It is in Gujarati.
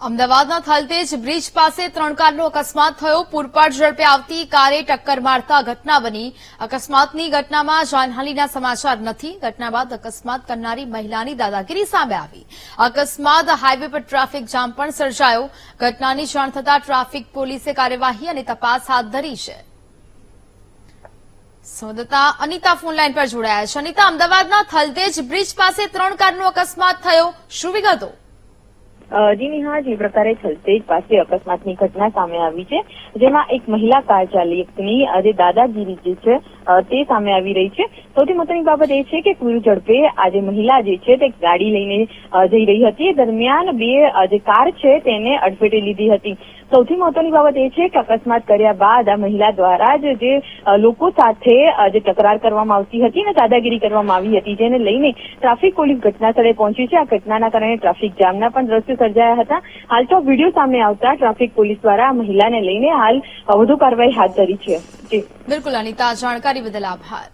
અમદાવાદના થલતેજ બ્રિજ પાસે ત્રણ કારનો અકસ્માત થયો. પૂરપાટ ઝડપે આવતી કારે ટક્કર મારતા ઘટના બની. અકસ્માતની ઘટનામાં જાનહાનીના સમાચાર નથી. ઘટના બાદ અકસ્માત કરનારી મહિલાની દાદાગીરી સામે આવી. અકસ્માત હાઈવે પર ટ્રાફિક જામ પણ સર્જાયો. ઘટનાની જાણ થતાં ટ્રાફિક પોલીસે કાર્યવાહી અને તપાસ હાથ ધરી છે. સંવાદદાતા અનિતા ફોનલાઈન પર જોડાયા છે. અનિતા, અમદાવાદના થલતેજ બ્રિજ પાસે ત્રણ કારનો અકસ્માત થયો. શું વિગતો? જી નેહા જે પ્રકારે છલતેજ પાસે અકસ્માતની ઘટના સામે આવી છે. જેમાં એક મહિલા કાર ચાલકની જે દાદાગીરી જે છે તે સામે આવી રહી છે. સૌથી મહત્વની બાબત એ છે કે પૂર ઝડપે આજે મહિલા જે છે, તે ગાડી લઈને જઈ રહી હતી. દરમિયાન બે જે કાર છે, તેને અડફેટે લીધી હતી. સૌથી મહત્વની બાબત એ છે કે અકસ્માત કર્યા બાદ આ મહિલા દ્વારા જ જે લોકો સાથે જે તકરાર કરવામાં આવતી હતી અને દાદાગીરી કરવામાં આવી હતી, જેને લઈને ટ્રાફિક પોલીસ ઘટના સ્થળે પહોંચી છે. આ ઘટનાના કારણે ટ્રાફિક જામના પણ દ્રશ્યો સર્જાયા હતા. હાલ તો વીડિયો સામે આવતા ટ્રાફિક પોલીસ દ્વારા મહિલાને લઈને હાલ વધુ કાર્યવાહી હાથ ધરી છે. બિલકુલ અનિતા જાણકારી બદલ આભાર.